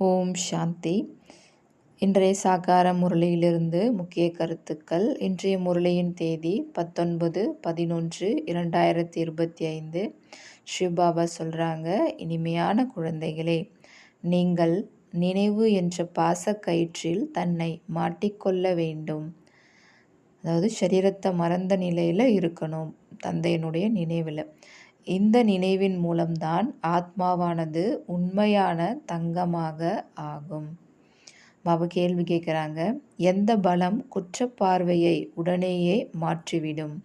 ஓம் சாந்தி. இன்றைய சாகார முரளியிலிருந்து முக்கிய கருத்துக்கள். இன்றைய முரளியின் தேதி பத்தொன்பது பதினொன்று இரண்டாயிரத்தி இருபத்தி ஐந்து ஸ்ரீபாபா சொல்கிறாங்க இனிமையான குழந்தைகளே நீங்கள் நினைவு என்ற பாசக்கயிற்றில் தன்னை மாட்டிக்கொள்ள வேண்டும். அதாவது சரீரத்தை மறந்த நிலையில் இருக்கணும் தந்தையினுடைய நினைவில். இந்த நினைவின் மூலம்தான் ஆத்மாவானது உண்மையான தங்கமாக ஆகும். பாபா கேள்வி கேட்குறாங்க எந்த பலம் குற்றப்பார்வையை உடனேயே மாற்றிவிடும்?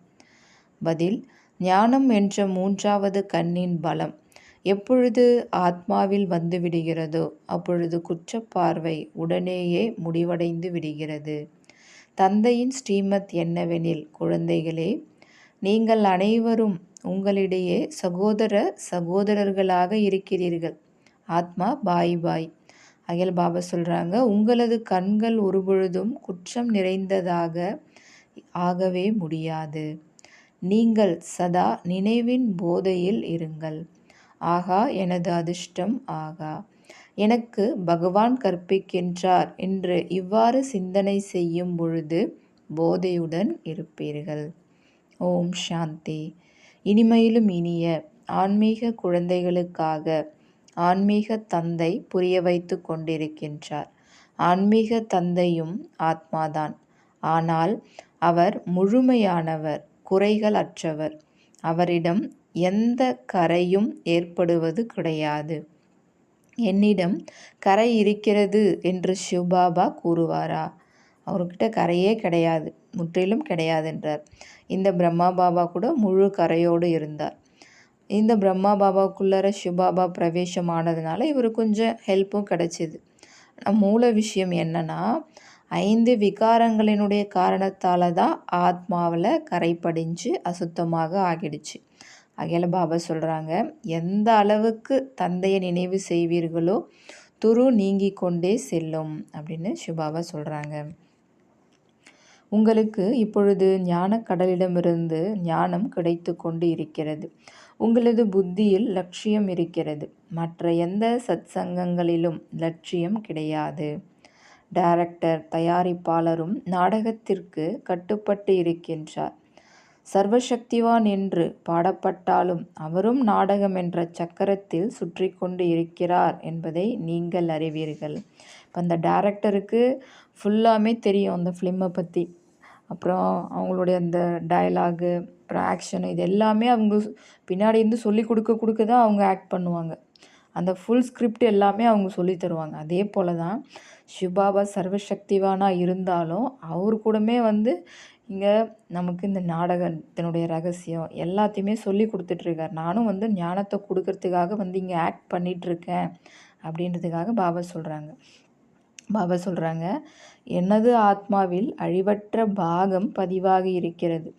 பதில் ஞானம் என்ற மூன்றாவது கண்ணின் பலம் எப்பொழுது ஆத்மாவில் வந்து விடுகிறதோ அப்பொழுது குற்றப்பார்வை உடனேயே முடிவடைந்து விடுகிறது. தந்தையின் ஸ்ரீமத் என்னவெனில் குழந்தைகளே நீங்கள் அனைவரும் உங்களிடையே சகோதர சகோதரர்களாக இருக்கிறீர்கள். ஆத்மா பாய் பாய். அகில் பாபா சொல்கிறாங்க உங்களது கண்கள் ஒருபொழுதும் குற்றம் நிறைந்ததாக ஆகவே முடியாது. நீங்கள் சதா நினைவின் போதையில் இருங்கள். ஆகா எனது அதிர்ஷ்டம் ஆகா. எனக்கு பகவான் கற்பிக்கின்றார் என்று இவ்வாறு சிந்தனை செய்யும் பொழுது போதையுடன் இருப்பீர்கள். ஓம் சாந்தி. இனிமையிலும் இனிய ஆன்மீக குழந்தைகளுக்காக ஆன்மீக தந்தை புரிய வைத்து கொண்டிருக்கின்றார். ஆன்மீக தந்தையும் ஆத்மாதான். ஆனால் அவர் முழுமையானவர் குறைகள் அற்றவர். அவரிடம் எந்த கரையும் ஏற்படுவது கிடையாது. என்னிடம் கரை இருக்கிறது என்று சிவபாபா கூறுவாரா? அவர்கிட்ட கரையே கிடையாது முற்றிலும் கிடையாது என்றார். இந்த பிரம்மா பாபா கூட முழு கரையோடு இருந்தார். இந்த பிரம்மா பாபாவுக்குள்ளார சிவபாபா பிரவேசம் ஆனதுனால இவர் கொஞ்சம் ஹெல்ப்பும் கிடைச்சிது. மூல விஷயம் என்னன்னா ஐந்து விகாரங்களினுடைய காரணத்தால் தான் ஆத்மாவில் கரைப்படிஞ்சு அசுத்தமாக ஆகிடுச்சு. அகில பாபா சொல்கிறாங்க எந்த அளவுக்கு தந்தையை நினைவு செய்வீர்களோ துரு நீங்கி கொண்டே செல்லும் அப்படின்னு சிவபாபா சொல்கிறாங்க உங்களுக்கு இப்பொழுது ஞானக்கடலிடமிருந்து ஞானம் கிடைத்து கொண்டு இருக்கிறது. உங்களது புத்தியில் லட்சியம் இருக்கிறது. மற்ற எந்த சத்சங்கங்களிலும் லட்சியம் கிடையாது. டைரக்டர் தயாரிப்பாளரும் நாடகத்திற்கு கட்டுப்பட்டு இருக்கின்றார். சர்வசக்திவான் என்று பாடப்பட்டாலும் அவரும் நாடகம் என்ற சக்கரத்தில் சுற்றி கொண்டு இருக்கிறார் என்பதை நீங்கள் அறிவீர்கள். இப்போ அந்த டேரக்டருக்கு ஃபுல்லாமே தெரியும் அந்த ஃபிலிமை பற்றி அப்புறம் அவங்களுடைய அந்த டயலாகு அப்புறம் ஆக்ஷனு இது எல்லாமே அவங்க பின்னாடி இருந்து சொல்லி கொடுக்க கொடுக்க தான் அவங்க ஆக்ட் பண்ணுவாங்க. அந்த ஃபுல் ஸ்கிரிப்ட் எல்லாமே அவங்க சொல்லி தருவாங்க. அதே போல் தான் சிவபாபா சர்வசக்திவானாக இருந்தாலும் அவர் கூடமே வந்து இங்கே நமக்கு இந்த நாடகத்தினுடைய ரகசியம் எல்லாத்தையுமே சொல்லி கொடுத்துட்ருக்கார் நானும் வந்து ஞானத்தை கொடுக்கறதுக்காக வந்து இங்கே ஆக்ட் பண்ணிகிட்ருக்கேன் அப்படின்றதுக்காக பாபா சொல்கிறாங்க பாபா சொல்கிறாங்க எனது ஆத்மாவில் அழிவற்ற பாகம் பதிவாகி இருக்கிறது.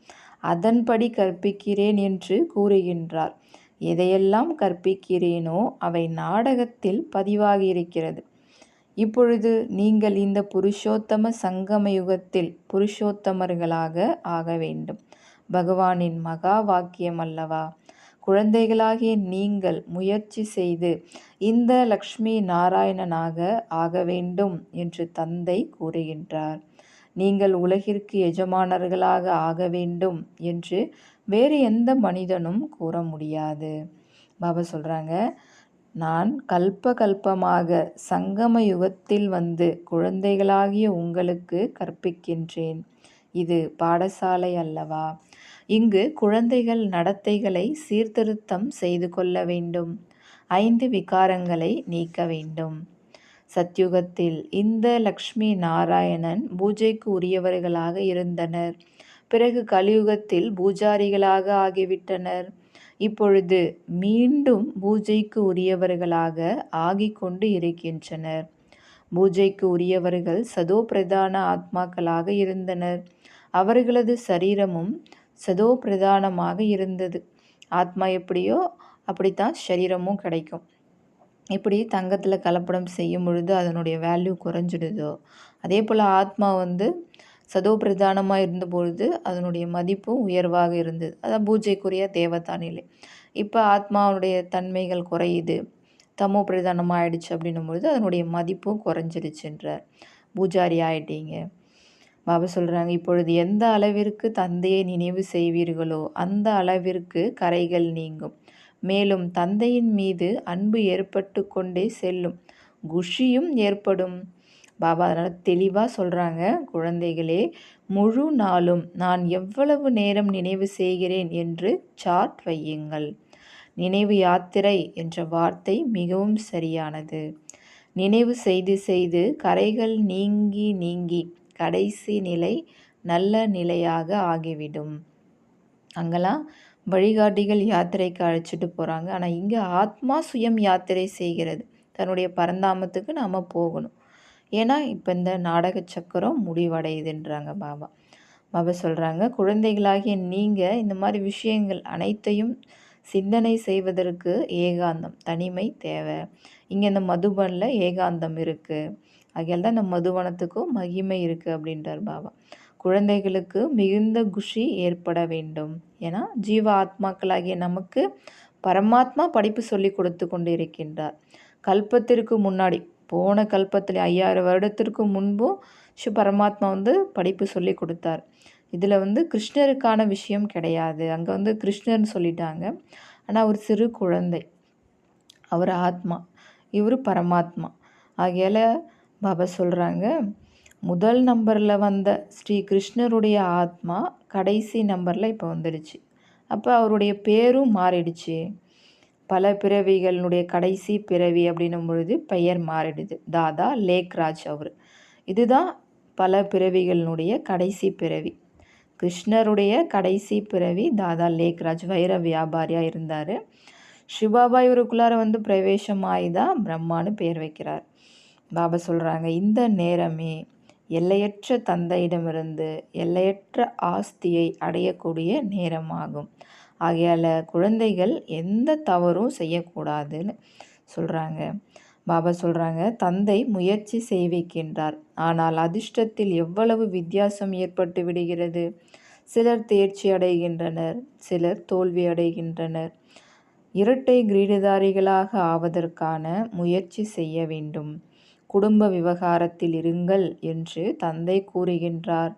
அதன்படி கற்பிக்கிறேன் என்று கூறுகின்றார். எதையெல்லாம் கற்பிக்கிறேனோ அவை நாடகத்தில் பதிவாகி இருக்கிறது. இப்பொழுது நீங்கள் இந்த புருஷோத்தம சங்கம யுகத்தில் புருஷோத்தமர்களாக ஆக வேண்டும். பகவானின் மகா வாக்கியம் அல்லவா? குழந்தைகளாகிய நீங்கள் முயற்சி செய்து இந்த லக்ஷ்மி நாராயணனாக ஆக வேண்டும் என்று தந்தை கூறுகின்றார். நீங்கள் உலகிற்கு எஜமானர்களாக ஆக வேண்டும் என்று வேறு எந்த மனிதனும் கூற முடியாது. பாபா சொல்கிறாங்க நான் கல்ப கல்பமாக சங்கம யுகத்தில் வந்து குழந்தைகளாகிய உங்களுக்கு கற்பிக்கின்றேன். இது பாடசாலை அல்லவா? இங்கு குழந்தைகள் நடத்தைகளை சீர்திருத்தம் செய்து கொள்ள வேண்டும். ஐந்து விகாரங்களை நீக்க வேண்டும். சத்யுகத்தில் இந்த லக்ஷ்மி நாராயணன் பூஜைக்கு உரியவர்களாக இருந்தனர். பிறகு கலியுகத்தில் பூஜாரிகளாக ஆகிவிட்டனர். இப்பொழுது மீண்டும் பூஜைக்கு உரியவர்களாக ஆகிக்கொண்டு இருக்கின்றனர். பூஜைக்கு உரியவர்கள் சதோ பிரதான ஆத்மாக்களாக இருந்தனர். அவர்களது சரீரமும் சதோ பிரதானமாக இருந்தது. ஆத்மா எப்படியோ அப்படித்தான் சரீரமும் கிடைக்கும். எப்படி தங்கத்தில் கலப்படம் செய்யும் பொழுது அதனுடைய வேல்யூ குறைஞ்சிடுதோ அதே போல் ஆத்மா வந்து சதோ பிரதானமாக இருந்தபொழுது அதனுடைய மதிப்பும் உயர்வாக இருந்தது. அதான் பூஜைக்குரிய தேவதா நிலை. இப்போ ஆத்மாவுடைய தன்மைகள் குறையுது. தமோ பிரதானமாக ஆயிடுச்சு அப்படின்னும் பொழுது அதனுடைய மதிப்பும் குறைஞ்சிடுச்சுன்றார். பூஜாரி ஆயிட்டீங்க. பாபா சொல்கிறாங்க இப்பொழுது எந்த அளவிற்கு தந்தையை நினைவு செய்வீர்களோ அந்த அளவிற்கு கரைகள் நீங்கும். மேலும் தந்தையின் மீது அன்பு ஏற்பட்டு கொண்டே செல்லும். குஷியும் ஏற்படும். பாபா அதனால் தெளிவாக சொல்கிறாங்க குழந்தைகளே முழு நாளும் நான் எவ்வளவு நேரம் நினைவு செய்கிறேன் என்று சார்ட் வையுங்கள். நினைவு யாத்திரை என்ற வார்த்தை மிகவும் சரியானது. நினைவு செய்து செய்து கரைகள் நீங்கி நீங்கி கடைசி நிலை நல்ல நிலையாக ஆகிவிடும். அங்கெல்லாம் வழிகாட்டிகள் யாத்திரைக்கு அழைச்சிட்டு போகிறாங்க ஆனால் இங்கே ஆத்மா சுயம் யாத்திரை செய்கிறது. தன்னுடைய பரந்தாமத்துக்கு நாம் போகணும். ஏன்னா இப்போ இந்த நாடக சக்கரம் முடிவடையுதுன்றாங்க பாபா. பாபா சொல்கிறாங்க குழந்தைகளாகிய நீங்கள் இந்த மாதிரி விஷயங்கள் அனைத்தையும் சிந்தனை செய்வதற்கு ஏகாந்தம் தனிமை தேவை. இங்கே இந்த மதுபனில் ஏகாந்தம் இருக்குது ஆகையால் தான் இந்த மதுவனத்துக்கும் மகிமை இருக்குது அப்படின்றார் பாபா. குழந்தைகளுக்கு மிகுந்த குஷி ஏற்பட வேண்டும். ஏன்னா ஜீவ ஆத்மாக்களாகிய நமக்கு பரமாத்மா படிப்பு சொல்லி கொடுத்து கொண்டு இருக்கின்றார் கல்பத்திற்கு முன்னாடி போன கல்பத்தில் ஐயாயிரம் வருடத்திற்கு முன்பும் ஸ்ரீ பரமாத்மா வந்து படிப்பு சொல்லி கொடுத்தார். இதில் வந்து கிருஷ்ணருக்கான விஷயம் கிடையாது. அங்கே வந்து கிருஷ்ணர்னு சொல்லிட்டாங்க. ஆனால் ஒரு சிறு குழந்தை. அவர் ஆத்மா. இவர் பரமாத்மா. ஆகையால் பாபா சொல்கிறாங்க முதல் நம்பரில் வந்த ஸ்ரீ கிருஷ்ணருடைய ஆத்மா கடைசி நம்பரில் இப்போ வந்துடுச்சு. அப்போ அவருடைய பேரும் மாறிடுச்சு. பல பிறவிகளினுடைய கடைசி பிறவி அப்படின்னும் பொழுது பெயர் மாறிடுது. தாதா லேக்ராஜ் அவர். இதுதான் பல பிறவிகளினுடைய கடைசி பிறவி. கிருஷ்ணருடைய கடைசி பிறவி தாதா லேக்ராஜ் வைர வியாபாரியாக இருந்தார். சிவாபா இவருக்குள்ளார வந்து பிரவேசமாகி தான் பிரம்மான்னு பேர் வைக்கிறார். பாபா சொல்கிறாங்க இந்த நேரமே எல்லையற்ற தந்தையிடமிருந்து எல்லையற்ற ஆஸ்தியை அடையக்கூடிய நேரமாகும். ஆகையால் குழந்தைகள் எந்த தவறும் செய்யக்கூடாதுன்னு சொல்கிறாங்க பாபா சொல்கிறாங்க தந்தை முயற்சி செய்விக்கின்றார். ஆனால் அதிர்ஷ்டத்தில் எவ்வளவு வித்தியாசம் ஏற்பட்டு விடுகிறது? சிலர் தேர்ச்சி அடைகின்றனர் சிலர் தோல்வி அடைகின்றனர். இரட்டை கிரீடதாரிகளாக ஆவதற்கான முயற்சி செய்ய வேண்டும். குடும்ப விவகாரத்தில் இருங்கள் என்று தந்தை கூறுகின்றார்.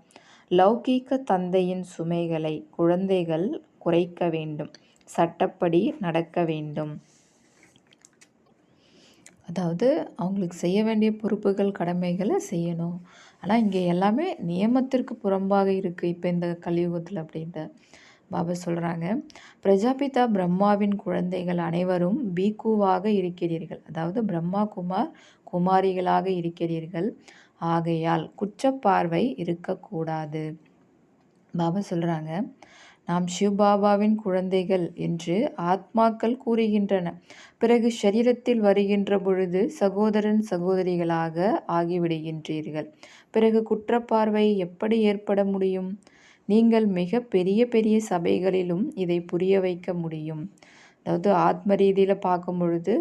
லௌகீக தந்தையின் சுமைகளை குழந்தைகள் குறைக்க வேண்டும். சட்டப்படி நடக்க வேண்டும். அதாவது அவங்களுக்கு செய்ய வேண்டிய பொறுப்புகள் கடமைகளை செய்யணும். ஆனால் இங்கே எல்லாமே நியமத்திற்கு புறம்பாக இருக்குது இப்போ இந்த கலியுகத்தில் அப்படின்ட்டு. பாபா சொல்கிறாங்க பிரஜாபிதா பிரம்மாவின் குழந்தைகள் அனைவரும் பீக்குவாக இருக்கிறீர்கள். அதாவது பிரம்மா குமார் குமாரிகளாக இருக்கிறீர்கள். ஆகையால் குற்றப்பார்வை இருக்கக்கூடாது. பாபா சொல்கிறாங்க நாம் சிவபாபாவின் குழந்தைகள் என்று ஆத்மாக்கள் கூறுகின்றன. பிறகு சரீரத்தில் வருகின்ற பொழுது சகோதரன் சகோதரிகளாக ஆகிவிடுகின்றீர்கள். பிறகு குற்றப்பார்வை எப்படி ஏற்பட முடியும்? நீங்கள் மிக பெரிய பெரிய சபைகளிலும் இதை புரிய வைக்க முடியும். அதாவது ஆத்ம ரீதியில் பார்க்கும் பொழுது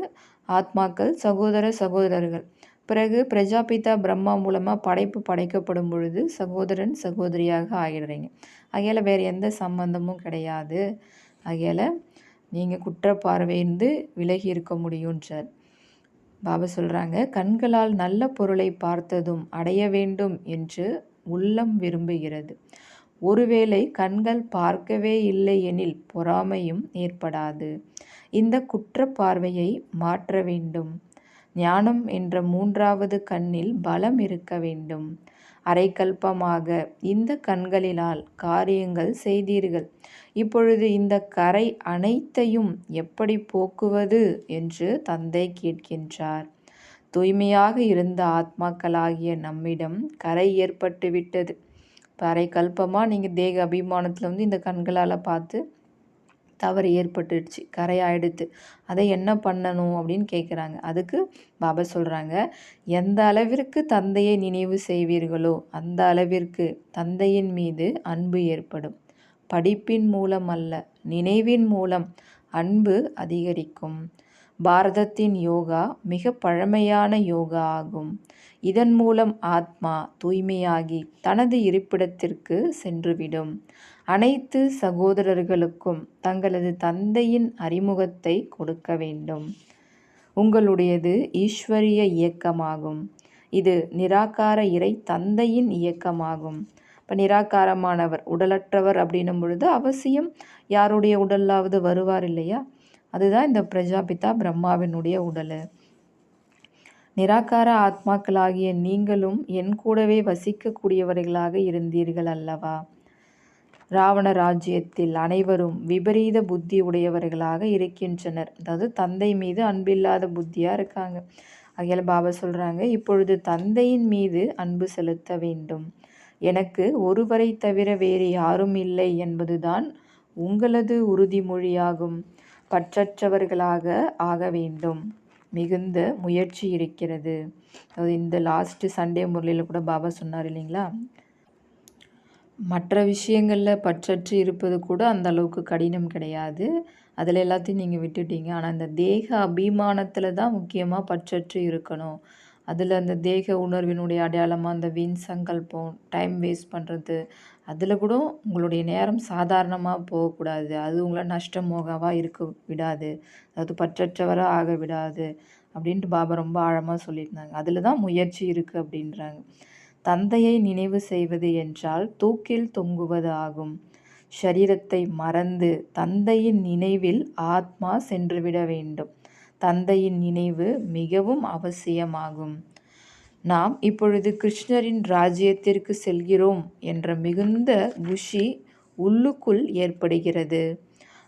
ஆத்மாக்கள் சகோதர சகோதரர்கள். பிறகு பிரஜாபிதா பிரம்மா மூலமாக படைப்பு படைக்கப்படும் பொழுது சகோதரன் சகோதரியாக ஆகிடுறீங்க ஆகையால் வேறு எந்த சம்பந்தமும் கிடையாது. ஆகையால் நீங்கள் குற்ற பார்வையிருந்து விலகி இருக்க முடியுன்றார் பாபா சொல்கிறாங்க கண்களால் நல்ல பொருளை பார்த்ததும் அடைய வேண்டும் என்று உள்ளம் விரும்புகிறது. ஒருவேளை கண்கள் பார்க்கவே இல்லை எனில் பொறாமையும் ஏற்படாது. இந்த குற்றப்பார்வையை மாற்ற வேண்டும். ஞானம் என்ற மூன்றாவது கண்ணில் பலம் இருக்க வேண்டும். அரைக்கல்பமாக இந்த கண்களினால் காரியங்கள் செய்தீர்கள். இப்பொழுது இந்த கரை அனைத்தையும் எப்படி போக்குவது என்று தந்தை கேட்கின்றார். தூய்மையாக இருந்த ஆத்மாக்களாகிய நம்மிடம் கரை ஏற்பட்டு விட்டது இப்போ நீங்கள் தேக அபிமானத்தில் வந்து இந்த கண்களால் பார்த்து தவறு ஏற்பட்டுடுச்சு கரையாயிடுத்து. அதை என்ன பண்ணணும் அப்படின்னு கேட்குறாங்க அதுக்கு பாபா சொல்கிறாங்க எந்த அளவிற்கு தந்தையை நினைவு செய்வீர்களோ அந்த அளவிற்கு தந்தையின் மீது அன்பு ஏற்படும். படிப்பின் மூலம் அல்ல நினைவின் மூலம் அன்பு அதிகரிக்கும். பாரதத்தின் யோகா மிக பழமையான யோகா ஆகும். இதன் மூலம் ஆத்மா தூய்மையாகி தனது இருப்பிடத்திற்கு சென்றுவிடும். அனைத்து சகோதரர்களுக்கும் தங்களது தந்தையின் அறிமுகத்தை கொடுக்க வேண்டும். உங்களுடையது ஈஸ்வரிய இயக்கமாகும். இது நிராகார இறை தந்தையின் இயக்கமாகும். இப்போ நிராகாரமானவர் உடலற்றவர் அப்படின்னும் பொழுது அவசியம் யாருடைய உடலாவது வருவார் இல்லையா? அதுதான் இந்த பிரஜாபிதா பிரம்மாவினுடைய உடல். நிராகார ஆத்மாக்களாகிய நீங்களும் என் கூடவே வசிக்கக்கூடியவர்களாக இருந்தீர்கள் அல்லவா? ராவண ராஜ்யத்தில் அனைவரும் விபரீத புத்தி உடையவர்களாக இருக்கின்றனர். அதாவது தந்தை மீது அன்பில்லாத புத்தியாக இருக்காங்க. ஆகையால் பாபா சொல்கிறாங்க இப்பொழுது தந்தையின் மீது அன்பு செலுத்த வேண்டும். எனக்கு ஒருவரை தவிர வேறு யாரும் இல்லை என்பதுதான் உங்களது உறுதிமொழியாகும். பற்றற்றவர்களாக ஆக வேண்டும். மிகுந்த முயற்சி இருக்கிறது. அதாவது இந்த லாஸ்ட்டு சண்டே முரளியில் கூட பாபா சொன்னார் இல்லைங்களா? மற்ற விஷயங்களில் பற்றற்று இருப்பது கூட அந்த அளவுக்கு கடினம் கிடையாது. அதில் எல்லாத்தையும் நீங்கள் விட்டுட்டீங்க. ஆனால் அந்த தேக அபிமானத்தில் தான் முக்கியமாக பற்றற்று இருக்கணும். அதில் அந்த தேக உணர்வினுடைய அடையாளமாக அந்த வீண் சங்கல்பம் டைம் வேஸ்ட் பண்ணுறது அதில் கூட உங்களுடைய நேரம் சாதாரணமாக போகக்கூடாது. அது உங்களை நஷ்டமோகவாக இருக்க விடாது. அதாவது பற்றற்றவராக ஆக விடாது. அப்படின்ட்டு பாபா ரொம்ப ஆழமாக சொல்லியிருந்தாங்க. அதில் தான் முயற்சி இருக்குது அப்படின்றாங்க. தந்தையை நினைவு செய்வது என்றால் தூக்கில் தொங்குவது ஆகும். ஷரீரத்தை மறந்து தந்தையின் நினைவில் ஆத்மா சென்றுவிட வேண்டும். தந்தையின் நினைவு மிகவும் அவசியமாகும். நாம் இப்பொழுது கிருஷ்ணரின் ராஜ்யத்திற்கு செல்கிறோம் என்ற மிகுந்த குஷி உள்ளுக்குள் ஏற்படுகிறது.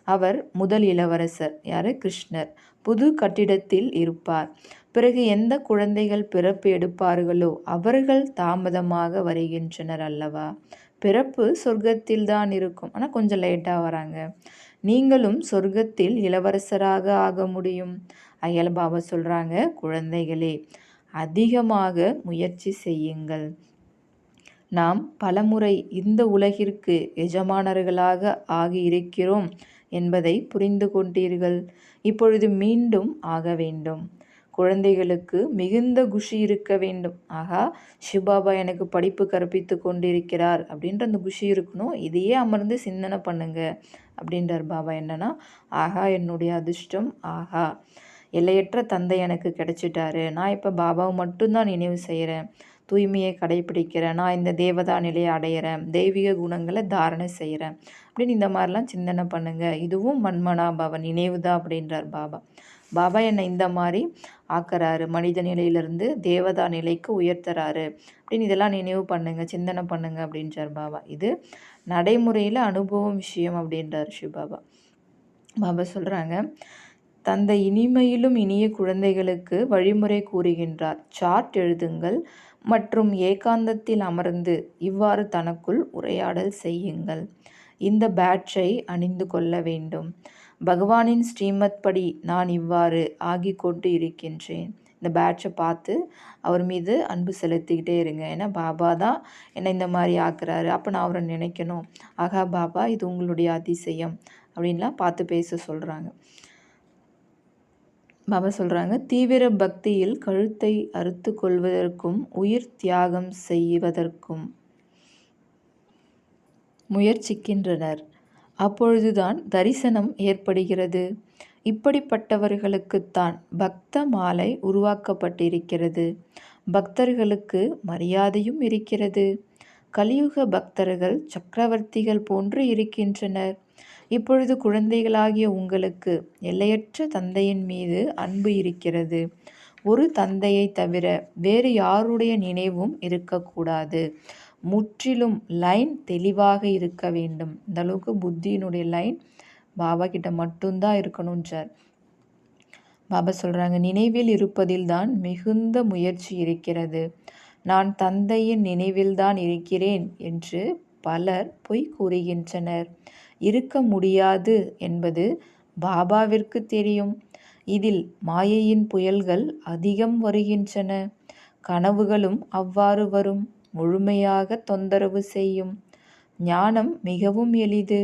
அவர் முதல் இளவரசர் யார்? கிருஷ்ணர். புது கட்டிடத்தில் இருப்பார். பிறகு எந்த குழந்தைகள் பிறப்பு எடுப்பார்களோ அவர்கள் தாமதமாக வருகின்றனர் அல்லவா? பிறப்பு சொர்க்கத்தில் தான் இருக்கும். ஆனால் கொஞ்சம் லேட்டாக வராங்க. நீங்களும் சொர்க்கத்தில் இளவரசராக ஆக முடியும். அயல் பாபா சொல்கிறாங்க குழந்தைகளே அதிகமாக முயற்சி செய்யுங்கள். நாம் பலமுறை இந்த உலகிற்கு எஜமானர்களாக ஆகி இருக்கிறோம் என்பதை புரிந்து கொண்டீர்கள். இப்பொழுது மீண்டும் ஆக வேண்டும். குழந்தைகளுக்கு மிகுந்த குஷி இருக்க வேண்டும். ஆகா சிவபாபா எனக்கு படிப்பு கற்பித்து கொண்டிருக்கிறார். அப்படின்ற அந்த குஷி இருக்கணும். இதையே அமர்ந்து சிந்தனை பண்ணுங்க. அப்படின்றார் பாபா. என்னன்னா ஆஹா என்னுடைய அதிர்ஷ்டம். ஆஹா எல்லையற்ற தந்தை எனக்கு கிடைச்சிட்டாரு. நான் இப்போ பாபாவை மட்டும்தான் நினைவு செய்கிறேன் தூய்மையை கடைபிடிக்கிறேன் நான் இந்த தேவதா நிலையை அடையிறேன் தெய்வீக குணங்களை தாரணை செய்கிறேன் அப்படின்னு இந்த மாதிரிலாம் சிந்தனை பண்ணுங்கள் இதுவும் மண்மனா பாபா நினைவுதா அப்படின்றார் பாபா. பாபா என்னை இந்த மாதிரி ஆக்குறாரு. மனித நிலையிலிருந்து தேவதா நிலைக்கு உயர்த்துறாரு அப்படின்னு இதெல்லாம் நினைவு பண்ணுங்கள் சிந்தனை பண்ணுங்கள் அப்படின்றார் பாபா. இது நடைமுறையில் அனுபவம் விஷயம் அப்படின்றார் பாபா. பாபா சொல்கிறாங்க தந்தை இனிமையிலும் இனிய குழந்தைகளுக்கு வழிமுறை கூறுகின்றார். சார்ட் எழுதுங்கள் மற்றும் ஏகாந்தத்தில் அமர்ந்து இவ்வாறு தனக்குள் உரையாடல் செய்யுங்கள். இந்த பேட்சை அணிந்து கொள்ள வேண்டும். பகவானின் ஸ்ரீமத் படி நான் இவ்வாறு ஆகி கொண்டு இருக்கின்றேன். இந்த பேட்சை பார்த்து அவர் மீது அன்பு செலுத்திக்கிட்டே இருங்க. ஏன்னா பாபா தான் என்னை இந்த மாதிரி ஆக்குறாரு. அப்போ நான் அவரை நினைக்கணும். ஆகா பாபா இது உங்களுடைய அதிசயம். அப்படின்லாம் பார்த்து பேச சொல்கிறாங்க பாபா சொல்கிறாங்க தீவிர பக்தியில் கழுத்தை அறுத்து கொள்வதற்கும் உயிர் தியாகம் செய்வதற்கும் முயற்சிக்கின்றனர். அப்பொழுதுதான் தரிசனம் ஏற்படுகிறது. இப்படிப்பட்டவர்களுக்குத்தான் பக்த மாலை உருவாக்கப்பட்டிருக்கிறது. பக்தர்களுக்கு மரியாதையும் இருக்கிறது. கலியுக பக்தர்கள் சக்கரவர்த்திகள் போன்று இருக்கின்றனர். இப்பொழுது குழந்தைகளாகிய உங்களுக்கு எல்லையற்ற தந்தையின் மீது அன்பு இருக்கிறது. ஒரு தந்தையை தவிர வேறு யாருடைய நினைவும் இருக்கக்கூடாது. முற்றிலும் லைன் தெளிவாக இருக்க வேண்டும். இந்த அளவுக்கு புத்தியினுடைய லைன் பாபா கிட்ட மட்டும்தான் இருக்கணுன்றார் பாபா சொல்கிறாங்க நினைவில் இருப்பதில் தான் மிகுந்த முயற்சி இருக்கிறது. நான் தந்தையின் நினைவில்தான் இருக்கிறேன் என்று பலர் பொய் கூறுகின்றனர். இருக்க முடியாது என்பது பாபாவிற்கு தெரியும். இதில் மாயையின் புயல்கள் அதிகம் வருகின்றன. கனவுகளும் அவ்வாறு வரும். முழுமையாக தொந்தரவு செய்யும். ஞானம் மிகவும் எளிது.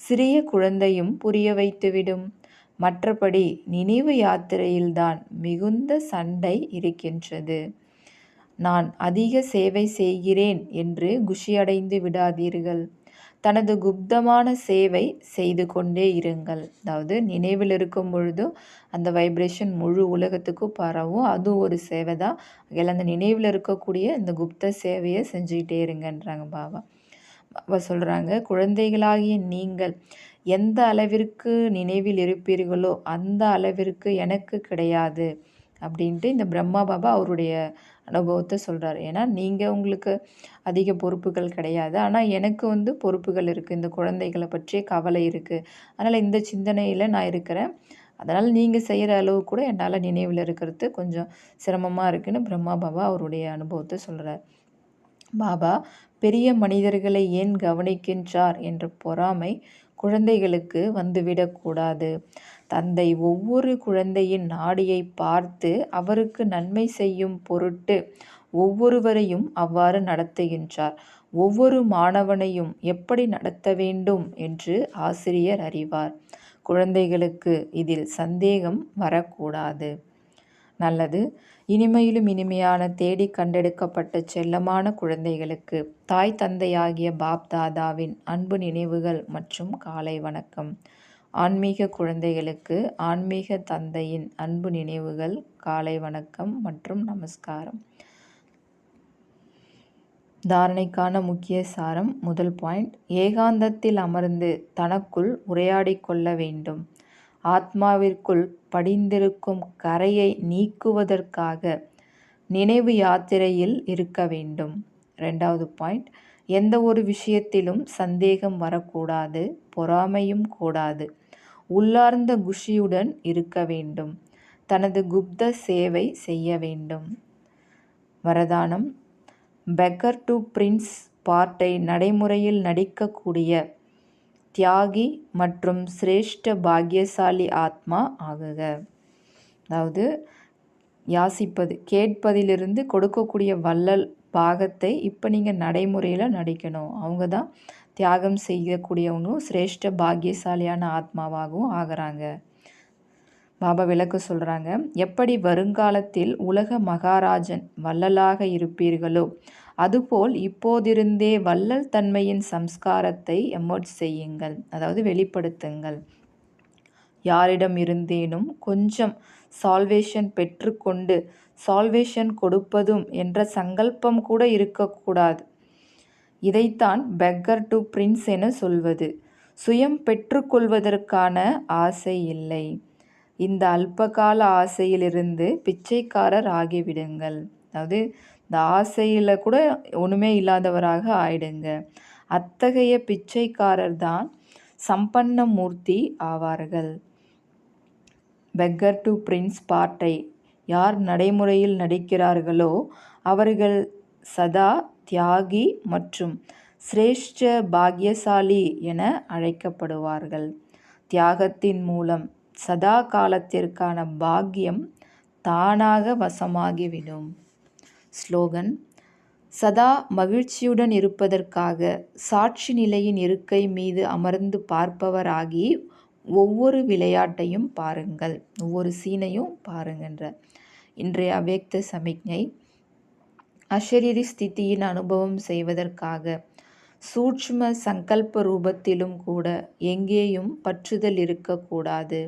சிறிய குழந்தையும் புரிய வைத்துவிடும். மற்றபடி நினைவு யாத்திரையில்தான் மிகுந்த சண்டை இருக்கின்றது. நான் அதிக சேவை செய்கிறேன் என்று குஷியடைந்து விடாதீர்கள். தனது குப்தமான சேவை செய்து கொண்டே இருங்கள். அதாவது நினைவில் இருக்கும் பொழுதும் அந்த வைப்ரேஷன் முழு உலகத்துக்கும் பரவும். அதுவும் ஒரு சேவை தான். அந்த நினைவில் இருக்கக்கூடிய இந்த குப்த சேவையை செஞ்சுக்கிட்டே இருங்கன்றாங்க பாபா. பாபா சொல்கிறாங்க குழந்தைகளாகிய நீங்கள் எந்த அளவிற்கு நினைவில் இருப்பீர்களோ அந்த அளவிற்கு எனக்கு கிடையாது. அப்படின்ட்டு இந்த பிரம்மா பாபா அவருடைய அனுபவத்தை சொல்கிறார் ஏன்னா நீங்கள் உங்களுக்கு அதிக பொறுப்புகள் கிடையாது. ஆனால் எனக்கு வந்து பொறுப்புகள் இருக்குது இந்த குழந்தைகளை பற்றிய கவலை இருக்குது அதனால் இந்த சிந்தனையில் நான் இருக்கிறேன். அதனால் நீங்கள் செய்கிற அளவு கூட என்னால் நினைவில் இருக்கிறது கொஞ்சம் சிரமமாக இருக்குதுன்னு பிரம்மா பாபா அவருடைய அனுபவத்தை சொல்கிறார் பாபா பெரிய மனிதர்களை ஏன் கவனிக்கின்றார்? என்ற பொறாமை குழந்தைகளுக்கு வந்துவிடக்கூடாது தந்தை ஒவ்வொரு குழந்தையின் நாடியை பார்த்து அவருக்கு நன்மை செய்யும் பொருட்டு ஒவ்வொருவரையும் அவ்வாறு நடத்துகின்றார். ஒவ்வொரு மாணவனையும் எப்படி நடத்த வேண்டும் என்று ஆசிரியர் அறிவார். குழந்தைகளுக்கு இதில் சந்தேகம் வரக்கூடாது. நல்லது. இனிமையிலும் இனிமையான தேடி கண்டெடுக்கப்பட்ட செல்லமான குழந்தைகளுக்கு தாய் தந்தையாகிய பாப் தாதாவின் அன்பு நினைவுகள் மற்றும் காலை வணக்கம். ஆன்மீக குழந்தைகளுக்கு ஆன்மீக தந்தையின் அன்பு நினைவுகள் காலை வணக்கம் மற்றும் நமஸ்காரம். தாரணைக்கான முக்கிய சாரம் முதல் பாயிண்ட். ஏகாந்தத்தில் அமர்ந்து தனக்குள் உரையாடிக்கொள்ள வேண்டும். ஆத்மாவிற்குள் படிந்திருக்கும் கரையை நீக்குவதற்காக நினைவு யாத்திரையில் இருக்க வேண்டும். ரெண்டாவது பாயிண்ட் எந்த ஒரு விஷயத்திலும் சந்தேகம் வரக்கூடாது பொறாமையும் கூடாது. உள்ளார்ந்த குஷியுடன் இருக்க வேண்டும். தனது குப்த சேவை செய்ய வேண்டும். வரதானம் பெக்கர் டு பிரின்ஸ் பார்ட்டை நடைமுறையில் நடிக்கக்கூடிய தியாகி மற்றும் சிரேஷ்ட பாக்கியசாலி ஆத்மா ஆகுக. அதாவது யாசிப்பது கேட்பதிலிருந்து கொடுக்கக்கூடிய வள்ளல் பாகத்தை இப்போ நீங்கள் நடைமுறையில் நடிக்கணும். அவங்க தான் தியாகம் செய்யக்கூடியவங்களும் சிரேஷ்ட பாக்கியசாலியான ஆத்மாவாகவும் ஆகிறாங்க. பாபா விளக்கு சொல்கிறாங்க எப்படி வருங்காலத்தில் உலக மகாராஜன் வள்ளலாக இருப்பீர்களோ அதுபோல் இப்போதிருந்தே வள்ளல் தன்மையின் சம்ஸ்காரத்தை எமோட் செய்யுங்கள் அதாவது வெளிப்படுத்துங்கள். யாரிடம் இருந்தேனும் கொஞ்சம் சால்வேஷன் பெற்றுக்கொண்டு சால்வேஷன் கொடுப்பதும் என்ற சங்கல்பம் கூட இருக்கக்கூடாது. இதைத்தான் பெக்கர் டு பிரின்ஸ் என சொல்வது. சுயம் பெற்றுக்கொள்வதற்கான ஆசை இல்லை. இந்த அல்பகால ஆசையிலிருந்து பிச்சைக்காரர் ஆகிவிடுங்கள். அதாவது இந்த ஆசையில் கூட ஒன்றுமே இல்லாதவராக ஆயிடுங்க. அத்தகைய பிச்சைக்காரர் தான் சம்பன்ன மூர்த்தி ஆவார்கள். பெக்கர் டு பிரின்ஸ் பார்ட்டை யார் நடைமுறையில் நடிக்கிறார்களோ அவர்கள் சதா தியாகி மற்றும் சிரேஷ்ட பாக்யசாலி என அழைக்கப்படுவார்கள். தியாகத்தின் மூலம் சதா காலத்திற்கான பாக்கியம் தானாக வசமாகிவிடும். ஸ்லோகன். சதா மகிழ்ச்சியுடன் இருப்பதற்காக சாட்சி நிலையின் இருக்கை மீது அமர்ந்து பார்ப்பவராகி ஒவ்வொரு விளையாட்டையும் பாருங்கள். ஒவ்வொரு சீனையும் பாருங்கன்ற இன்றைய அவ்யக்த சமிக்ஞை. அஷரீரி ஸ்திதியின் அனுபவம் செய்வதற்காக சூட்ச்ம சங்கல்ப ரூபத்திலும் கூட எங்கேயும் பற்றுதல் இருக்கக்கூடாது.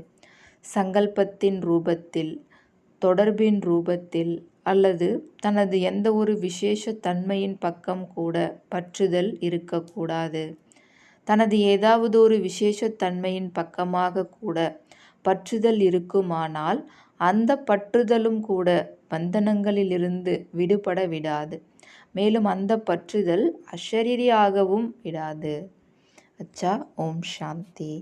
சங்கல்பத்தின் ரூபத்தில் தொடர்பின் ரூபத்தில் அல்லது தனது எந்த ஒரு விசேஷ தன்மையின் பக்கம் கூட பற்றுதல் இருக்கக்கூடாது. தனது ஏதாவது ஒரு விசேஷ தன்மையின் பக்கமாக கூட பற்றுதல் இருக்குமானால் அந்த பற்றுதலும் கூட பந்தனங்களிலிருந்து விடுபட விடாது. மேலும் அந்த பற்றுதல் அஷரீரியாகவும் விடாது. அச்சா ஓம் சாந்தி.